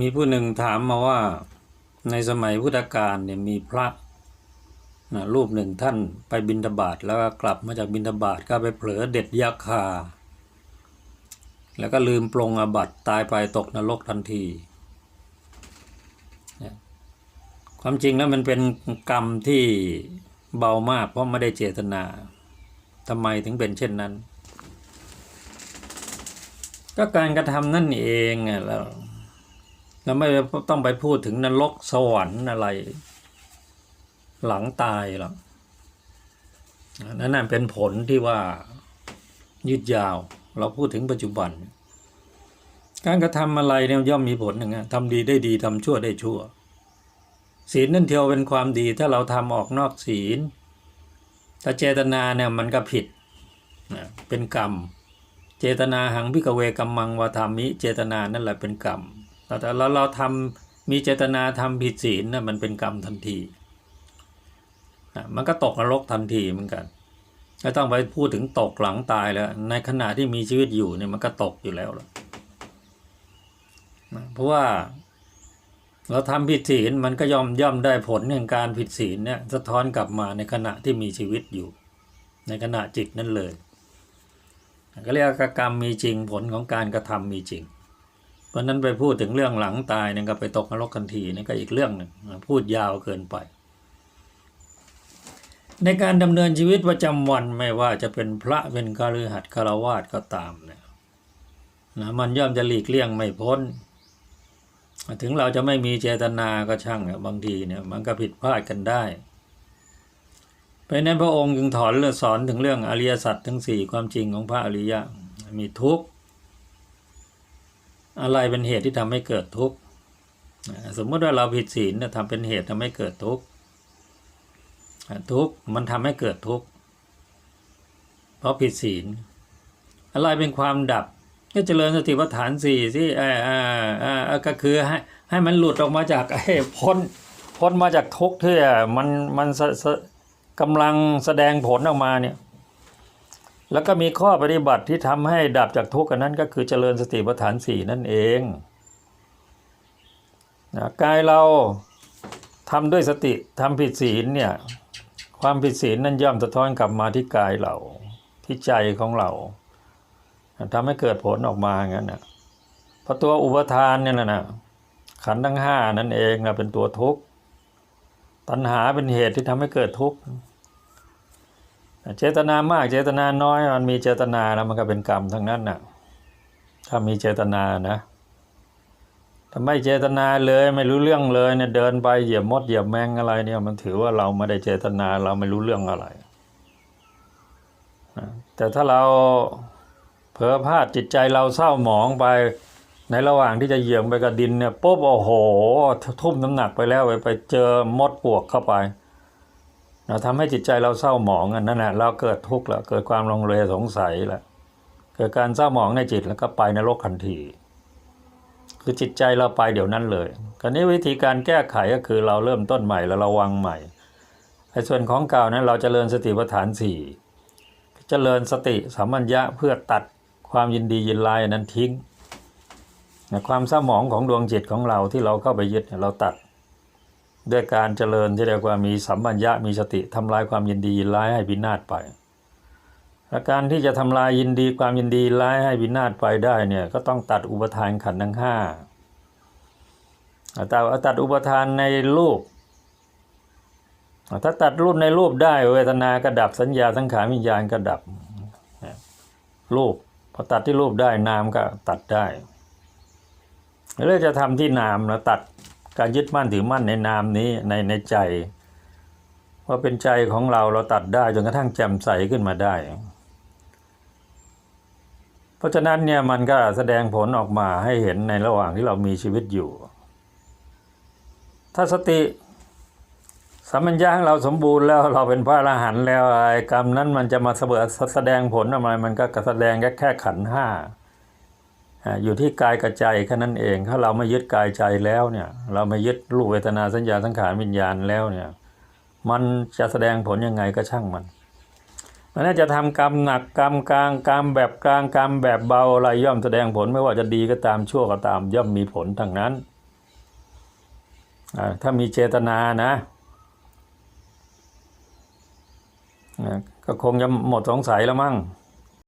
มีผู้หนึ่งถามมาว่า ในสมัยพุทธกาลเนี่ยมีพระนะรูปหนึ่งท่านไปบิณฑบาตแล้วก็กลับมาจากบิณฑบาตก็ไปเผลอเด็ดยาคา แล้วก็ลืมปรงอบัตตายไปตกนรกทันที ความจริงแล้วมันเป็นกรรมที่เบามากเพราะไม่ได้เจตนาทำไมถึงเป็นเช่นนั้น ก็การกระทำนั่นเองไงแล้ว เราไม่ต้องไปพูดถึงนรกสวรรค์อะไร หลังตายหรอกนั่นนะเป็นผลที่ว่ายืดยาว เราพูดถึงปัจจุบัน การกระทำอะไรเนี่ยย่อมมีผลอย่างเงี้ยทำดีได้ดีทำชั่วได้ชั่ว ศีลนั่นเทียวเป็นความดีถ้าเราทำออกนอกศีลถ้าเจตนาเนี่ยมันก็ผิดนะเป็นกรรม เจตนาหังพิกเวกัมมังวาทามิ เจตนานั่นแหละเป็นกรรม แต่เราเราทำมีเจตนาทำผิดศีลนะมันเป็นกรรมทันทีนะมันก็ตกนรกทันทีเหมือนกันไม่ต้องไปพูดถึงตกหลังตายแล้ว ในขณะที่มีชีวิตอยู่เนี่ยมันก็ตกอยู่แล้วล่ะนะเพราะว่าเราทำผิดศีลมันก็ย่อมย่อมได้ผลแห่งการผิดศีลเนี่ยสะท้อนกลับมาในขณะที่มีชีวิตอยู่ ในขณะจิตนั่นเลย ก็เรียกกรรมมีจริงผลของการกระทำมีจริง เพราะนั้นไปพูดถึงเรื่องหลังตายเนี่ยก็ไปตกนรกทันทีนี่ก็อีกเรื่องหนึ่งพูดยาวเกินไป ในการดำเนินชีวิตประจำวันไม่ว่าจะเป็นพระเป็นคฤหัสถ์คารวาสก็ตามเนี่ยนะมันย่อมจะหลีกเลี่ยงไม่พ้น ถึงเราจะไม่มีเจตนาก็ช่างอะบางทีเนี่ยมันก็ผิดพลาดกันได้เพราะฉะนั้นพระองค์จึงถอนเรื่องสอนถึงเรื่องอริยสัจทั้งสี่ความจริงของพระอริยะมีทุกข์ อะไรเป็นเหตุที่ทำให้เกิดทุกข์สมมติว่าเราผิดศีลทำเป็นเหตุทำให้เกิดทุกข์ทุกข์มันทำให้เกิดทุกข์เพราะผิดศีล อะไรเป็นความดับก็เจริญสติปัฏฐานสี่สิอ่อ่าอ่าอ่าก็คือให้ให้มันหลุดออกมาจากไอ้พ้นพ้นมาจากทุกข์ที่มันมันกำลังแสดงผลออกมาเนี่ย แล้วก็มีข้อปฏิบัติที่ทำให้ดับจากทุกข์อันนั้นก็คือเจริญสติปัฏฐานสี่นั่นเองนะกายเราทำด้วยสติทำผิดศีลเนี่ยความผิดศีลนั้นย่อมสะท้อนกลับมาที่กายเราที่ใจของเราทำให้เกิดผลออกมาอย่างนั้นนะเพราะตัวอุปทานเนี่ยนะนะขันทั้งห้านั่นเองนะเป็นตัวทุกข์ตัณหาเป็นเหตุที่ทำให้เกิดทุกข์ เจตนามากเจตนาน้อยมันมีเจตนาแล้วมันก็เป็นกรรมทั้งนั้นน่ะถ้ามีเจตนานะถ้าไม่เจตนาเลยไม่รู้เรื่องเลยเนี่ยเดินไปเหยียบมดเหยียบแมงอะไรเนี่ยมันถือว่าเราไม่ได้เจตนาเราไม่รู้เรื่องอะไรนะแต่ถ้าเราเผลอพลาดจิตใจเราเศร้าหมองไปในระหว่างที่จะเหยียบไปกับดินเนี่ยปุ๊บโอ้โห ทุ่มน้ำหนักไปแล้วไปไปเจอมดปลวกเข้าไป เราทำให้จิตใจเราเศร้าหมองอันนั้นนะเราเกิดทุกข์ล้วเกิดความลงเลสงสัยล้วเกิดการเศร้าหมองในจิตแล้วก็ไปนรกทันที คือจิตใจเราไปเดี๋ยวนั้นเลยคราวนี้วิธีการแก้ไขก็คือเราเริ่มต้นใหม่แล้วระวังใหม่ในส่วนของเก่านั้นเราจเจริญสติปัฏฐานสี่เจริญสติสัมมัญญะเพื่อตัดความยินดียินร้ายนั้นทิ้งความเศร้าหมองของดวงจิตของเราที่เราเข้าไปยึดเราตัด ด้วยการเจริญที่เรียกว่ามีสัมปัญญะมีสติทำลายความยินดียินร้ายให้พินาศไปและการที่จะทำลายยินดีความยินดีร้ายให้พินาศไปได้เนี่ยก็ต้องตัดอุปทานขันธ์ทั้งห้าแต่ตัดอุปทานในรูป ถ้าตัดรูปในรูปได้เวทนาก็ดับสัญญาสังขารวิญญาณก็ดับรูปพอตัดที่รูปได้นามก็ตัดได้หรือจะทำที่นามนะตัด การยึดมั่นถือมั่นในนามนี้ในในใจว่าเป็นใจของเราเราตัดได้จนกระทั่งแจ่มใสขึ้นมาได้ เพราะฉะนั้นเนี่ยมันก็แสดงผลออกมาให้เห็นในระหว่างที่เรามีชีวิตอยู่ ถ้าสติสัมมัญญาของเราสมบูรณ์แล้วเราเป็นพระอรหันต์แล้วไอ้กรรมนั้นมันจะมาเสบแสดงผลออกมามันก็แสดงแค่แค่ขันห้า อยู่ที่กายกับใจแค่นั้นเอง ถ้าเราไม่ยึดกายใจแล้วเนี่ย เราไม่ยึดรูปเวทนาสัญญาสังขารวิญญาณแล้วเนี่ย มันจะแสดงผลยังไงก็ช่างมันมันน่าจะทำกรรมหนักกรรมกลางกรรมแบบกลางกรรมแบบเบาอะไรย่อมแสดงผลไม่ว่าจะดีก็ตามชั่วก็ตาม ย่อมมีผลทั้งนั้น ถ้ามีเจตนานะ ก็คงจะหมดสงสัยแล้วมั้ง